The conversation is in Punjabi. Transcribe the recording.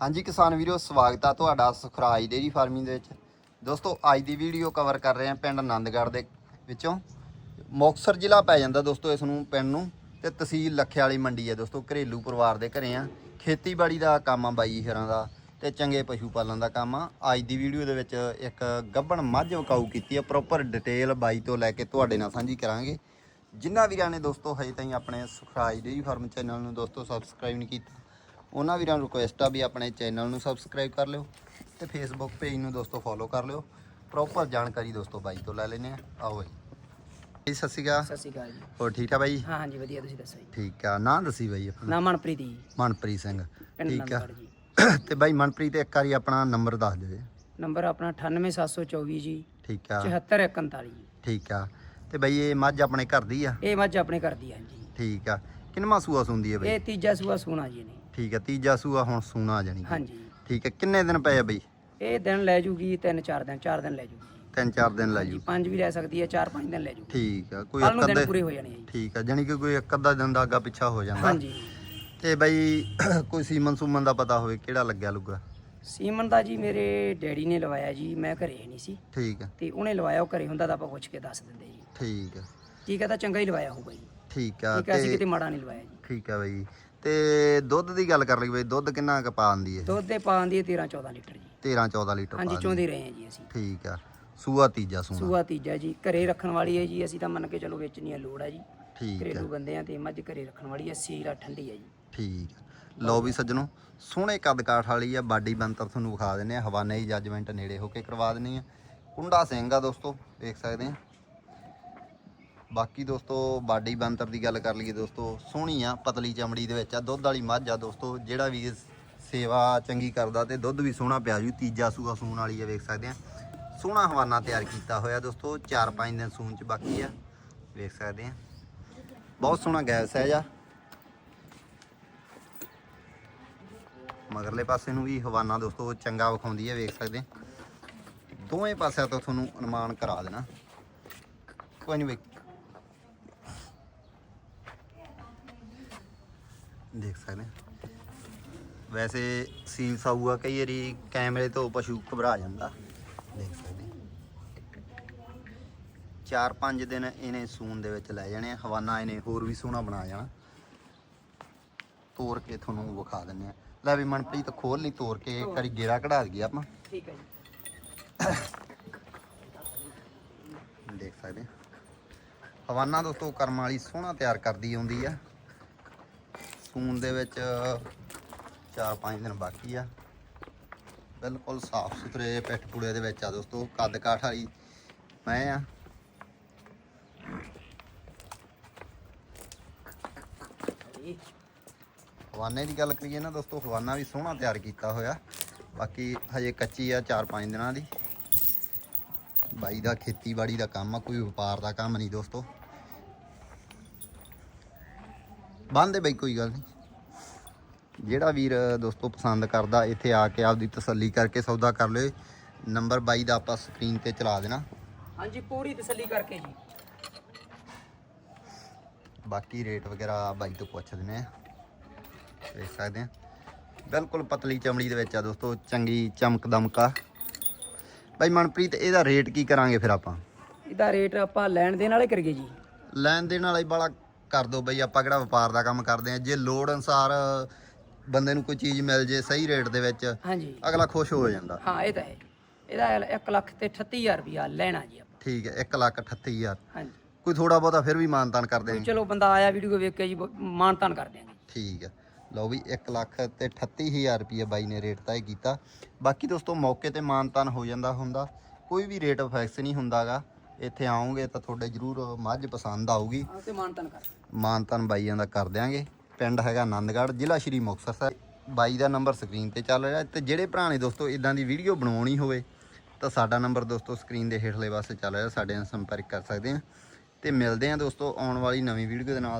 ਹਾਂਜੀ ਕਿਸਾਨ ਵੀਰੋ, ਸਵਾਗਤ ਆ ਤੁਹਾਡਾ ਸੁਖਰਾਜ ਡੇਰੀ ਫਾਰਮਿੰਗ ਦੇ ਵਿੱਚ। ਦੋਸਤੋ, ਅੱਜ ਦੀ ਵੀਡੀਓ ਕਵਰ ਕਰ ਰਹੇ ਹਾਂ ਪਿੰਡ ਆਨੰਦਗੜ੍ਹ ਦੇ ਵਿੱਚੋਂ। ਮੁਕਤਸਰ ਜ਼ਿਲ੍ਹਾ ਪੈ ਜਾਂਦਾ ਦੋਸਤੋ ਇਸ ਨੂੰ, ਪਿੰਡ ਨੂੰ, ਤੇ ਤਹਿਸੀਲ ਲੱਖੇ ਵਾਲੀ ਮੰਡੀ ਹੈ ਦੋਸਤੋ, ਘਰੇਲੂ ਪਰਿਵਾਰ ਦੇ ਘਰੇ ਆ। ਖੇਤੀਬਾੜੀ ਦਾ ਕੰਮ ਆ, ਬਾਈ ਹਰਾਂ ਦਾ, ਤੇ ਚੰਗੇ ਪਸ਼ੂ ਪਾਲਣ ਦਾ ਕੰਮ ਆ। ਅੱਜ ਦੀ ਵੀਡੀਓ ਦੇ ਵਿੱਚ ਇੱਕ ਗੱਭਣ ਮੱਝ ਵਕਾਊ ਕੀਤੀ ਹੈ ਪ੍ਰੋਪਰ ਡਿਟੇਲ ਬਾਈ ਤੋਂ ਲੈ ਕੇ ਤੁਹਾਡੇ ਨਾਲ ਸਾਂਝੀ ਕਰਾਂਗੇ। ਜਿਨ੍ਹਾਂ ਵੀਰਾਂ ਨੇ ਦੋਸਤੋ, ਹਜੇ ਤਾਈਂ ਆਪਣੇ ਸੁਖਰਾਜ ਡੇਰੀ ਫਾਰਮ ਚੈਨਲ ਨੂੰ ਦੋਸਤੋ ਸਬਸਕ੍ਰਾਈਬ ਨਹੀਂ ਕੀਤਾ ਉਹਨਾਂ ਵੀਰਾਂ ਨੂੰ ਰਿਕੁਐਸਟ ਆ ਵੀ ਆਪਣੇ ਚੈਨਲ ਨੂੰ ਸਬਸਕ੍ਰਾਈਬ ਕਰ ਲਿਓ ਤੇ ਫੇਸਬੁੱਕ ਪੇਜ ਨੂੰ ਦੋਸਤੋ ਫੋਲੋ ਕਰ ਲਿਓ। ਪ੍ਰੋਪਰ ਜਾਣਕਾਰੀ ਦੋਸਤੋ ਬਾਈ ਤੋਂ ਲੈ ਲੈਨੇ ਆ ਆਓ ਜੀ ਜੀ ਸਤਿ ਸ਼੍ਰੀ ਅਕਾਲ। ਸਤਿ ਸ਼੍ਰੀ ਅਕਾਲ ਜੀ। ਹੋਰ ਠੀਕ ਆ ਬਾਈ? ਹਾਂ ਹਾਂਜੀ ਵਧੀਆ ਤੁਸੀਂ ਦੱਸੋ ਜੀ? ਠੀਕ ਆ। ਨਾਂ ਦੱਸੀ ਬਾਈ ਆਪਣਾ? ਨਾ ਮਨਪ੍ਰੀਤ ਜੀ। ਮਨਪ੍ਰੀਤ ਸਿੰਘ। ਪਿੰਡ ਠੀਕ ਆ। ਨੰਦਗੜ੍ਹ ਜੀ। ਤੇ ਬਾਈ ਮਨਪ੍ਰੀਤ ਇੱਕ ਵਾਰੀ ਆਪਣਾ ਨੰਬਰ ਦੱਸ ਦਿਓ ਨੰਬਰ ਆਪਣਾ 98724 ਜੀ। ਠੀਕ ਆ। 74141 ਜੀ। ਠੀਕ ਆ। ਤੇ ਬਾਈ ਇਹ ਮੱਝ ਆਪਣੇ ਘਰ ਦੀ ਆ? ਇਹ ਮੱਝ ਆਪਣੇ ਘਰ ਦੀ ਹੈ ਜੀ ਠੀਕ ਆ। ਕਿੰਨਵਾਂ ਸੂਆ ਸੁੰਦੀ ਹੈ ਬਾਈ? ਇਹ ਤੀਜਾ ਸੂਆ ਸੋਨਾ ਜੀ ਨੇ ਠੀਕ ਆ ਤੀਜਾ ਸੂਆ ਹੁਣ ਸੂਣਾ ਜਾਣੀ ਹਾਂਜੀ। ਠੀਕ ਆ ਕਿੰਨੇ ਦਿਨ ਪਏ ਆ ਬਾਈ? ਇਹ ਦਿਨ ਲੈ ਜੂਗੀ ਤਿੰਨ ਚਾਰ ਦਿਨ ਚਾਰ ਦਿਨ ਲੈ ਜੂਗੀ। ਤਿੰਨ ਚਾਰ ਦਿਨ ਲੈ ਜੀ। ਪੰਜ ਵੀ ਲੈ ਸਕਦੀ ਹੈ ਚਾਰ ਪੰਜ ਦਿਨ ਲੈ ਜੂਗੀ। ਠੀਕ ਆ ਕੋਈ ਕੱਲ ਇੱਕ ਨੂੰ ਦਿਨ ਅੱਧੇ ਪੂਰੇ ਹੋ ਜਾਣੇ ਆ ਜੀ। ਠੀਕ ਆ ਜਾਨੀ ਕਿ ਕੋਈ ਇੱਕ ਅੱਧਾ ਦਿਨ ਦਾ ਅੱਗਾ ਪਿੱਛਾ ਹੋ ਜਾਂਦਾ। ਹਾਂਜੀ। ਤੇ ਬਾਈ ਕੋਈ ਸੀਮਨ ਸੂਮਨ ਦਾ ਪਤਾ ਹੋਵੇ ਕਿਹੜਾ ਲੱਗਿਆ ਲੁੱਗਾ? ਸੀਮਨ ਦਾ ਜੀ ਮੇਰੇ ਡੈਡੀ ਨੇ ਲਵਾਇਆ ਜੀ ਮੈਂ ਘਰੇ ਨਹੀਂ ਸੀ। ਠੀਕ ਆ। ਤੇ ਉਹਨੇ ਲਵਾਇਆ ਉਹ ਘਰੇ ਹੁੰਦਾ ਤਾਂ ਆਪਾਂ ਪੁੱਛ ਕੇ ਦੱਸ ਦਿੰਦੇ ਜੀ। ਠੀਕ ਆ। ਠੀਕ ਹੈ ਤਾਂ ਚੰਗਾ ਹੀ ਲਵਾਇਆ ਹੋਊਗਾ ਜੀ। ਠੀਕ ਆ ਠੀਕ ਹੈ ਅਸੀਂ ਤੇ ਕਿਤੇ ਮਾੜਾ ਨਹੀਂ ਲਵਾਇਆ ਜੀ। ਠੀਕ ਆ ਬਾਈ। ਤੇ ਦੁੱਧ ਦੀ ਗੱਲ ਕਰ ਲਈ ਬਾਈ ਦੁੱਧ ਕਿੰਨਾ ਕੁ ਪਾਉਂਦੀ ਹੈ ਦੁੱਧ ਦੇ ਪਾਉਣ ਦੀ 13 14 ਲੀਟਰ ਜੀ। 13 14 ਲੀਟਰ ਹਾਂਜੀ ਚੋਂਦੇ ਰਹੇ ਹਾਂ ਜੀ ਅਸੀਂ। ਠੀਕ ਆ। ਸੂਆ ਤੀਜਾ ਸੂਆ ਸੂਆ ਤੀਜਾ ਜੀ ਘਰੇ ਰੱਖਣ ਵਾਲੀ ਹੈ ਜੀ ਅਸੀਂ ਤਾਂ ਮੰਨ ਕੇ ਚਲੋ ਵੇਚਣੀ ਹੈ ਲੋੜ ਹੈ ਜੀ। ਠੀਕ ਆ। ਘਰੇਲੂ ਬੰਦੇ ਆ ਤੇ ਮੱਝ ਘਰੇ ਰੱਖਣ ਵਾਲੀ ਹੈ ਸੀਰਾ ਠੰਡੀ ਹੈ ਜੀ। ਠੀਕ ਆ। ਲਓ ਵੀ ਸੱਜਣੋ ਸੋਹਣੇ ਕੱਦ ਕਾਠ ਵਾਲੀ ਆ ਬਾਡੀ ਬੰਤਰ ਤੁਹਾਨੂੰ ਵਿਖਾ ਦਿੰਨੇ ਆ। ਹਵਾਨੇ ਜੱਜਮੈਂਟ ਨੇੜੇ ਹੋ ਕੇ ਕਰਵਾ ਦਿੰਨੀ ਆ। ਕੁੰਡਾ ਸਿੰਘ ਆ ਦੋਸਤੋ ਦੇਖ ਸਕਦੇ ਆ। ਬਾਕੀ ਦੋਸਤੋ, ਬਾਡੀ ਬੰਤਰ ਦੀ ਗੱਲ ਕਰ ਲਈਏ ਦੋਸਤੋ, ਸੋਹਣੀ ਆ, ਪਤਲੀ ਚਮੜੀ ਦੇ ਵਿੱਚ ਆ, ਦੁੱਧ ਵਾਲੀ ਮੱਝ ਆ ਦੋਸਤੋ, ਜਿਹੜਾ ਵੀ ਸੇਵਾ ਚੰਗੀ ਕਰਦਾ ਤੇ ਦੁੱਧ ਵੀ ਸੋਹਣਾ ਪਿਆ ਜੂ, ਤੀਜਾ ਸੂਆ ਸੂਣ ਵਾਲੀ ਆ, ਵੇਖ ਸਕਦੇ ਆ। ਸੋਹਣਾ ਹਵਾਨਾ ਤਿਆਰ ਕੀਤਾ ਹੋਇਆ ਦੋਸਤੋ 4-5 ਦਿਨ ਸੂਣ ਚ ਬਾਕੀ ਆ, ਵੇਖ ਸਕਦੇ ਆ। ਬਹੁਤ ਸੋਹਣਾ ਗੈਸ ਹੈ ਜਾ। ਮਗਰਲੇ ਪਾਸੇ ਨੂੰ ਵੀ ਹਵਾਨਾ ਦੋਸਤੋ ਚੰਗਾ ਵਿਖਾਉਂਦੀ ਹੈ ਵੇਖ ਸਕਦੇ ਦੋਵੇਂ ਪਾਸਿਆਂ ਤੋਂ ਤੁਹਾਨੂੰ ਅਨੁਮਾਨ ਕਰਾ ਦੇਣਾ। ਕੋਈ ਨਹੀਂ ਵੇਖ ਦੇਖ ਸਕਦੇ ਹਾਂ। ਵੈਸੇ ਸੀਲ ਸਾਊਆ ਕਈ ਵਾਰੀ ਕੈਮਰੇ ਤੋਂ ਪਸ਼ੂ ਘਬਰਾ ਜਾਂਦਾ। ਦੇਖ ਸਕਦੇ। ਚਾਰ ਪੰਜ ਦਿਨ ਇਹਨੇ ਸੂਨ ਦੇ ਵਿੱਚ ਲੈ ਜਾਣੇ ਆ। ਹਵਾਨਾ ਇਹਨੇ ਹੋਰ ਵੀ ਸੋਹਣਾ ਬਣਾ ਜਾਣਾ। ਤੋੜ ਕੇ ਤੁਹਾਨੂੰ ਵਿਖਾ ਦਿੰਨੇ ਆ ਲੈ ਵੀ ਮਨਪ੍ਰੀਤ ਖੋਲ ਨਹੀਂ ਤੋੜ ਕੇ ਕਰੀ ਗੇੜਾ ਕਢਾ ਦਈਏ ਆਪਾਂ। ਠੀਕ ਹੈ ਜੀ। ਦੇਖ ਸਕਦੇ ਆ ਹਵਾਨਾ ਦੋਸਤੋ ਕਰਮ ਵਾਲੀ ਸੋਹਣਾ ਤਿਆਰ ਕਰਦੀ ਆਉਂਦੀ ਆ। ਸੂਨ ਦੇ ਵਿੱਚ 4-5 ਦਿਨ ਬਾਕੀ ਆ। ਬਿਲਕੁਲ ਸਾਫ਼ ਸੁਥਰੇ ਪਿੱਠ ਪੂੜੇ ਦੇ ਵਿੱਚ ਆ ਦੋਸਤੋ, ਕੱਦ ਕਾਠ ਵਾਲੀ ਮੈਂ ਆ। ਜੀ ਹਵਾਨੇ ਦੀ ਗੱਲ ਕਰੀਏ ਨਾ ਦੋਸਤੋ, ਹਵਾਨਾ ਵੀ ਸੋਹਣਾ ਤਿਆਰ ਕੀਤਾ ਹੋਇਆ। ਬਾਕੀ ਹਜੇ ਕੱਚੀ ਆ 4-5 ਦਿਨਾਂ ਦੀ। ਬਾਈ ਦਾ ਖੇਤੀਬਾੜੀ ਦਾ ਕੰਮ ਆ, ਕੋਈ ਵਪਾਰ ਦਾ ਕੰਮ ਨਹੀਂ ਦੋਸਤੋ। ਬੰਦੇ ਬਈ ਕੋਈ ਗੱਲ ਨਹੀਂ। ਜਿਹੜਾ ਵੀਰ ਦੋਸਤੋ ਪਸੰਦ ਕਰਦਾ ਇੱਥੇ ਆ ਕੇ ਆਪਦੀ ਤਸੱਲੀ ਕਰਕੇ ਸੌਦਾ ਕਰ ਲਿਓ। ਨੰਬਰ ਬਾਈ ਦਾ ਆਪਾਂ ਸਕਰੀਨ ਤੇ ਚਲਾ ਦੇਣਾ। ਹਾਂਜੀ ਪੂਰੀ ਤਸੱਲੀ ਕਰਕੇ ਜੀ। ਬਾਕੀ ਰੇਟ ਵਗੈਰਾ ਬਾਈ ਤੋਂ ਪੁੱਛ ਦਿੰਦੇ ਆ। ਦੇਖ ਸਕਦੇ ਆ। ਬਿਲਕੁਲ ਪਤਲੀ ਚਮੜੀ ਦੇ ਵਿੱਚ ਆ ਦੋਸਤੋ ਚੰਗੀ ਚਮਕ ਦਮਕਾ। ਬਾਈ ਮਨਪ੍ਰੀਤ ਇਹਦਾ ਰੇਟ ਕੀ ਕਰਾਂਗੇ ਫਿਰ ਆਪਾਂ? ਇਹਦਾ ਰੇਟ ਆਪਾਂ ਲੈਣ ਦੇਣ ਵਾਲੇ ਕਰੀਏ ਜੀ। ਲੈਣ ਦੇਣ ਵਾਲਾ ਹੀ ਬਾਲਾ ਕਰ ਦੋ ਬਈ ਆਪਾਂ ਕਿਹੜਾ ਵਪਾਰ ਦਾ ਕੰਮ ਕਰਦੇ ਆ ਜੇ ਲੋੜ ਅਨਸਾਰ ਬੰਦੇ ਨੂੰ ਕੋਈ ਚੀਜ਼ ਮਿਲ ਜੇ ਸਹੀ ਰੇਟ ਦੇ ਵਿੱਚ ਹਾਂਜੀ। ਅਗਲਾ ਖੁਸ਼ ਹੋ ਜਾਂਦਾ। ਹਾਂ ਇਹ ਤਾਂ ਹੈ। ਇਹਦਾ 1 ਲੱਖ ਤੇ 38000 ਰੁਪਿਆ ਲੈਣਾ ਜੀ ਆਪਾਂ। ਠੀਕ ਹੈ 1 ਲੱਖ 38000 ਹਾਂਜੀ। ਕੋਈ ਥੋੜਾ ਬਹੁਤਾ ਫਿਰ ਵੀ ਮਾਨਤਾਨ ਕਰ ਦੇਣਗੇ ਚਲੋ ਬੰਦਾ ਆਇਆ ਵੀਡੀਓ ਵੇਖ ਕੇ ਜੀ ਮਾਨਤਾਨ ਕਰ ਦਿਆਂਗੇ। ਠੀਕ ਹੈ। ਲਓ ਵੀ 1 ਲੱਖ ਤੇ 38000 ਰੁਪਏ ਬਾਈ ਨੇ ਰੇਟ ਤੈਅ ਕੀਤਾ। ਬਾਕੀ ਦੋਸਤੋ ਮੌਕੇ ਤੇ ਮਾਨਤਾਨ ਹੋ ਜਾਂਦਾ ਹੁੰਦਾ। ਕੋਈ ਵੀ ਰੇਟ ਫਿਕਸ ਨਹੀਂ ਹੁੰਦਾਗਾ। ਇੱਥੇ ਆਓਗੇ ਤਾਂ ਤੁਹਾਡੇ ਜ਼ਰੂਰ ਮੱਝ ਪਸੰਦ ਆਊਗੀ। ਤੇ ਮਾਨਤਾਨ ਕਰ। ਮਾਨਤਾਨ ਬਾਈਆਂ ਦਾ ਕਰ ਦਿਆਂਗੇ। ਪਿੰਡ ਹੈਗਾ ਆਨੰਦਗੜ੍ਹ ਜ਼ਿਲ੍ਹਾ ਸ਼੍ਰੀ ਮੁਕਤਸਰ ਸਾਹਿਬ। ਬਾਈ ਦਾ ਨੰਬਰ ਸਕਰੀਨ ਤੇ ਚੱਲ ਰਿਹਾ। ਤੇ ਜਿਹੜੇ ਭਰਾ ਨੇ ਦੋਸਤੋ ਇਦਾਂ ਦੀ ਵੀਡੀਓ ਬਣਾਉਣੀ ਹੋਵੇ ਤਾਂ ਸਾਡਾ ਨੰਬਰ ਦੋਸਤੋ ਸਕਰੀਨ ਦੇ ਹੇਠਲੇ ਪਾਸੇ ਚੱਲ ਰਿਹਾ। ਸਾਡੇ ਨਾਲ ਸੰਪਰਕ ਕਰ ਸਕਦੇ ਆ। ਤੇ ਮਿਲਦੇ ਆ ਦੋਸਤੋ ਆਉਣ ਵਾਲੀ ਨਵੀਂ ਵੀਡੀਓ ਦੇ ਨਾਲ।